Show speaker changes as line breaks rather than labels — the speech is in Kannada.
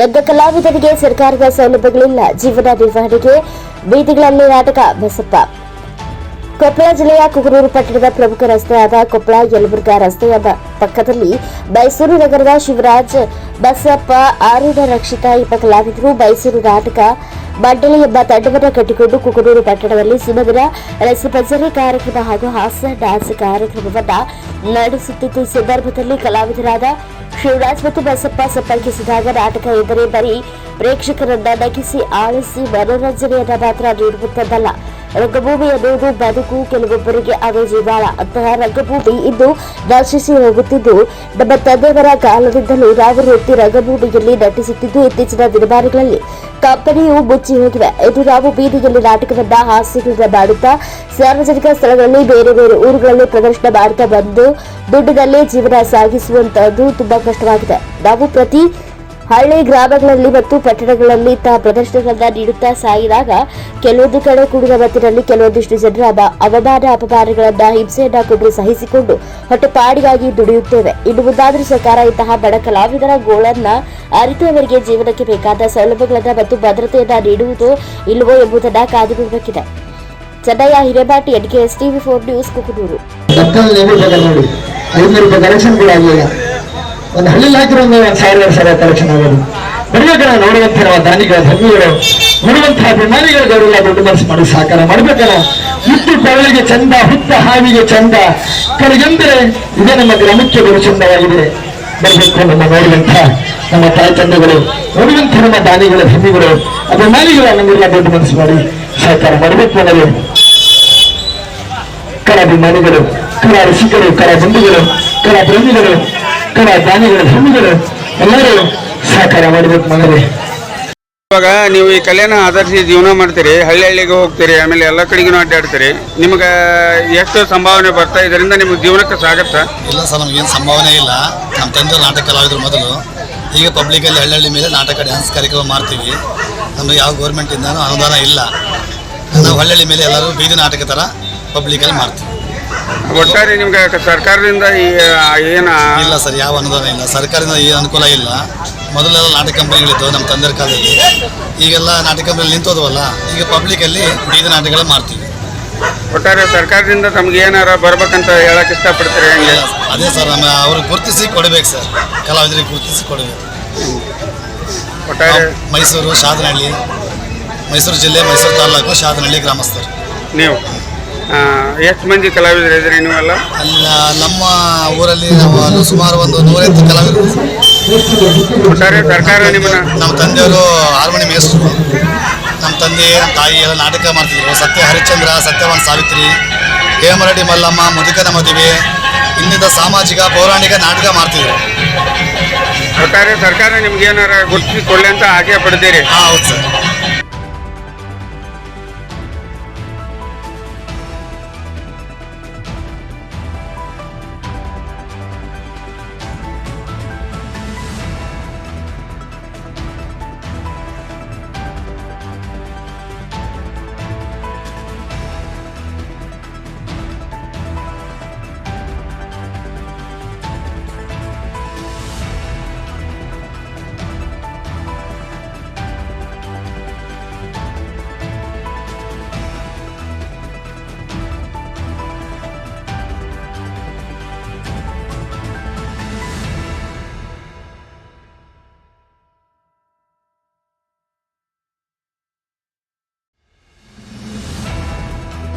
ರಂಗ ಕಲಾವಿದರಿಗೆ ಸರ್ಕಾರದ ಸೌಲಭ್ಯಗಳಿಲ್ಲ. ಜೀವನ ನಿರ್ವಹಣೆಗೆ ಬೀದಿಗಳಲ್ಲಿ ನಾಟಕ ಬಸಪ್ಪ. ಕೊಪ್ಪಳ ಜಿಲ್ಲೆಯ ಕುಗನೂರು ಪಟ್ಟಣದ ಪ್ರಮುಖ ರಸ್ತೆಯಾದ ಕೊಪ್ಪಳ ಯಲಬುರ್ಗಾ ರಸ್ತೆಯ ಪಕ್ಕದಲ್ಲಿ ಮೈಸೂರು ನಗರದ ಶಿವರಾಜ್ ಬಸಪ್ಪ, ಆರೂಢ ರಕ್ಷಿತ ಎಂಬ ಕಲಾವಿದರು ಮೈಸೂರು ನಾಟಕ ಮಂಡಳಿ ಎಂಬ ತಂಡವನ್ನು ಕಟ್ಟಿಕೊಂಡು ಕುಗನೂರು ಪಟ್ಟಣದಲ್ಲಿ ಸುಮಧುರ ರಸಪಂಜರಿ ಕಾರ್ಯಕ್ರಮ ಹಾಗೂ ಹಾಸ್ಯ ಡ್ಯಾನ್ಸ್ ಕಾರ್ಯಕ್ರಮವನ್ನು ನಡೆಸುತ್ತಿದ್ದ ಸಂದರ್ಭದಲ್ಲಿ ಕಲಾವಿದರಾದ ಶಿವರಾಜ್ ಮತ್ತು ಬಸಪ್ಪ ಸಂಪರ್ಕಿಸಿದಾಗ ನಾಟಕ ಎಂದರೆ ಬರೀ ಪ್ರೇಕ್ಷಕರನ್ನ ನಗಿಸಿ ಆಳಿಸಿ ಮನೋರಂಜನೆಯನ್ನ ಮಾತ್ರ ನೀಡುವಂತದ್ದಲ್ಲ. ರಂಗಭೂಮಿ ಎನ್ನುವುದು ಬದುಕು ಕೆಲವೊಬ್ಬರಿಗೆ ಅವೇ ಜೀವಾಳ ಅಂತಹ ರಂಗಭೂಮಿ ಇಂದು ದರ್ಶಿಸಿ ಹೋಗುತ್ತಿದ್ದು. ನಮ್ಮ ತಂದೆಯವರ ಕಾಲದಿಂದಲೂ ನಾವು ವೃತ್ತಿ ರಂಗಭೂಮಿಯಲ್ಲಿ ನಟಿಸುತ್ತಿದ್ದು. ಇತ್ತೀಚಿನ ದಿನಮಾನಗಳಲ್ಲಿ ಕಂಪನಿಯು ಮುಚ್ಚಿ ಹೋಗಿವೆ. ಇದು ನಾವು ಬೀದಿಯಲ್ಲಿ ನಾಟಕವನ್ನ ಹಾಸ್ಯಗಳನ್ನ ಮಾಡುತ್ತಾ, ಸಾರ್ವಜನಿಕ ಸ್ಥಳಗಳಲ್ಲಿ ಬೇರೆ ಬೇರೆ ಊರುಗಳಲ್ಲಿ ಪ್ರದರ್ಶನ ಮಾಡುತ್ತಾ ಬಂದು, ದುಡ್ಡಿನಲ್ಲಿ ಜೀವನ ಸಾಗಿಸುವಂತಹದ್ದು ತುಂಬಾ ಕಷ್ಟವಾಗಿದೆ. ನಾವು ಪ್ರತಿ ಹಳ್ಳಿ ಗ್ರಾಮಗಳಲ್ಲಿ ಮತ್ತು ಪಟ್ಟಣಗಳಲ್ಲಿ ತಾ ಪ್ರದರ್ಶನಗಳನ್ನ ನೀಡುತ್ತಾ ಸಾಗಿದಾಗ ಕೆಲವೊಂದು ಕಡೆ ಕೂಡಿದ ಮತ್ತಿನಲ್ಲಿ ಕೆಲವೊಂದಿಷ್ಟು ಜನರ ಅವಮಾನ, ಅಪಮಾನಗಳನ್ನ, ಹಿಂಸೆಯನ್ನ ಕೊಟ್ಟು ಸಹಿಸಿಕೊಂಡು ಹೊಟ್ಟೆಪಾಡಿಗಾಗಿ ದುಡಿಯುತ್ತೇವೆ. ಇನ್ನು ಮುಂದಾದರೂ ಸರ್ಕಾರ ಇಂತಹ ಬಡ ಕಲಾವಿದರ ಗೋಳನ್ನ ಅರಿತು ಅವರಿಗೆ ಜೀವನಕ್ಕೆ ಬೇಕಾದ ಸೌಲಭ್ಯಗಳನ್ನ ಮತ್ತು ಭದ್ರತೆಯನ್ನ ನೀಡುವುದು ಇಲ್ಲವೋ ಎಂಬುದನ್ನ ಕಾದು ನೋಡಬೇಕಿದೆ Chennaiah, Hirebati S TV four news, Kukanur.
ಐನೂರು ರೂಪಾಯಿ ಕಲೆಕ್ಷನ್ ಕೂಡ ಆಗಿಲ್ಲ ಒಂದು ಹಳ್ಳಿಲಿ ಒಂದು ಸಾವಿರ ಎರಡು ಸಾವಿರ ಕಲೆಕ್ಷನ್ ಆಗೋದು ನೋಡುವಂತಹ ದಾನಿಗಳ ಧರ್ಮಿಗಳು ನೋಡುವಂತಹ ಗೌರವ ದೊಡ್ಡ ಮನಸ್ಸು ಮಾಡಿ ಸಹಕಾರ ಮಾಡ್ಬೇಕಲ್ಲ. ಹುಟ್ಟು ಕೊರಳಿಗೆ ಚಂದ ಹುತ್ತ ಹಾವಿಗೆ ಚಂದ. ಕಡೆಗೆಂದರೆ ಇದೇ ನಮ್ಮ ಗ್ರಾಮಕ್ಕೆ ಬರು ಚಂದವಾಗಿದೆ. ಬರಬೇಕು ನಮ್ಮ ನೋಡುವಂಥ ನಮ್ಮ ತಾಯಿ ತಂದೆಗಳು ನಮ್ಮ ದಾನಿಗಳ ಧರ್ಮಿಗಳು ಅಭಿಮಾನಿಗಳ ನಮಗೆಲ್ಲ ದೊಡ್ಡ ಮನಸ್ಸು ಮಾಡಿ ಸಹಕಾರ ಮಾಡಬೇಕು ಅನ್ನೋದು. ಕಲಾಭಿಮಾನಿಗಳು ಕಲಾ ರಸಿಕರು ಕಲಾ ಬಂಧುಗಳು ಕಲಾ ಪ್ರೇಮಿಗಳು ದಾನಿಗಳು ಧರ್ಮಿಗಳು ಎಲ್ಲರೂ ಸಹಕಾರ ಮಾಡಬೇಕು ಮಗನೇ
ಇವಾಗ ನೀವು ಈ ಕಲೆನ ಆಧರಿಸಿ ಜೀವನ ಮಾಡ್ತೀರಿ ಹಳ್ಳಿ ಹಳ್ಳಿಗೆ ಹೋಗ್ತೀರಿ ಆಮೇಲೆ ಎಲ್ಲ ಕಡೆಗೂ ಅಡ್ಡಾಡ್ತೀರಿ ನಿಮಗೆ ಎಷ್ಟು ಸಂಭಾವನೆ ಬರ್ತಾ ಇದರಿಂದ ನಿಮ್ಗೆ ಜೀವನಕ್ಕೆ ಸಾಗತ್ತಾ
ಇಲ್ಲ ಸರ್ ಏನು ಸಂಭಾವನೆ ಇಲ್ಲ. ನಮ್ಮ ತಂದೆ ನಾಟಕ ಕಲಾವಿದರು ಮೊದಲು. ಈಗ ಪಬ್ಲಿಕಲ್ಲಿ ಹಳ್ಳಿ ಮೇಲೆ ನಾಟಕ ಡ್ಯಾನ್ಸ್ ಕಾರ್ಯಕ್ರಮ ಮಾಡ್ತೀವಿ. ನಮಗೆ ಯಾವ ಗೌರ್ಮೆಂಟಿಂದನೂ ಅನುದಾನ ಇಲ್ಲ. ನಾವು ಹಳ್ಳಿ ಮೇಲೆ ಎಲ್ಲರೂ ಬೀದಿ ನಾಟಕ ಥರ ಪಬ್ಲಿಕಲ್ಲಿ ಮಾಡ್ತೀವಿ.
ಒಟ್ಟಾರೆ ನಿಮ್ಗೆ ಕ- ಸರ್ಕಾರದಿಂದ ಈ ಏನು
ಇಲ್ಲ ಸರ್ ಯಾವ ಅನುದಾನ ಇಲ್ಲ. ಸರ್ಕಾರದಿಂದ ಏನು ಅನುಕೂಲ ಇಲ್ಲ. ಮೊದಲೆಲ್ಲ ನಾಟಕ ಕಂಪನಿಗಳಿದ್ದವು ನಮ್ಮ ತಂದೆರ ಕಾಲದಲ್ಲಿ. ಈಗೆಲ್ಲ ನಾಟಕ ಕಂಪನಿ ನಿಂತೋದವಲ್ಲ ಈಗ ಪಬ್ಲಿಕಲ್ಲಿ ಬೀದಿ ನಾಟಕಗಳ ಮಾಡ್ತೀವಿ.
ಒಟ್ಟಾರೆ ಸರ್ಕಾರದಿಂದ ತಮ್ಗೆ ಏನಾರ ಬರ್ಬೇಕಂತ ಹೇಳಕ್ ಇಷ್ಟಪಡ್ತಾರೆ ಹೆಂಗೆ?
ಅದೇ ಸರ್ ನಮ್ಮ ಅವ್ರಿಗೆ ಗುರುತಿಸಿ ಕೊಡಬೇಕು ಸರ್. ಕಲಾವಿದರಿಗೆ ಗುರುತಿಸಿ ಕೊಡಬೇಕು.
ಒಟ್ಟಾರೆ
ಮೈಸೂರು ಶಾದನಹಳ್ಳಿ ಮೈಸೂರು ಜಿಲ್ಲೆ ಮೈಸೂರು ತಾಲೂಕು ಶಾದನಹಳ್ಳಿ ಗ್ರಾಮಸ್ಥರು.
ನೀವು? ಎಷ್ಟು ಮಂದಿ ಕಲಾವಿದರು ಇದ್ರಿ ನೀವೆಲ್ಲ?
ಅಲ್ಲ ನಮ್ಮ ಊರಲ್ಲಿ ನಾವು ಸುಮಾರು ಒಂದು ನೂರೈವತ್ತು ಕಲಾವಿದರು.
ಒಟ್ಟಾರೆ ಸರ್ಕಾರ ನಿಮ್ಮನ್ನ
ನಮ್ಮ ತಂದೆಯವರು ಹಾರ್ಮೋನಿ ಮೇಸ್ಟ್ರು. ನಮ್ಮ ತಂದೆ ನಮ್ಮ ತಾಯಿ ಎಲ್ಲ ನಾಟಕ ಮಾಡ್ತಿದ್ರು. ಸತ್ಯ ಹರಿಶ್ಚಂದ್ರ ಸತ್ಯವಾನ್ ಸಾವಿತ್ರಿ ಹೇಮರಡಿ ಮಲ್ಲಮ್ಮ ಮುದುಕನ ಮದುವೆ ಇನ್ನಿತ ಸಾಮಾಜಿಕ ಪೌರಾಣಿಕ ನಾಟಕ ಮಾಡ್ತಿದ್ರು.
ಸರ್ಕಾರ ಸರ್ಕಾರ ನಿಮ್ಗೆ ಏನಾರ ಗುರುತಿಸಿ ಕೊಡಲಿ ಅಂತ ಆಸೆ ಪಡ್ತೀರಿ?
ಹಾಂ ಹೌದು ಸರ್.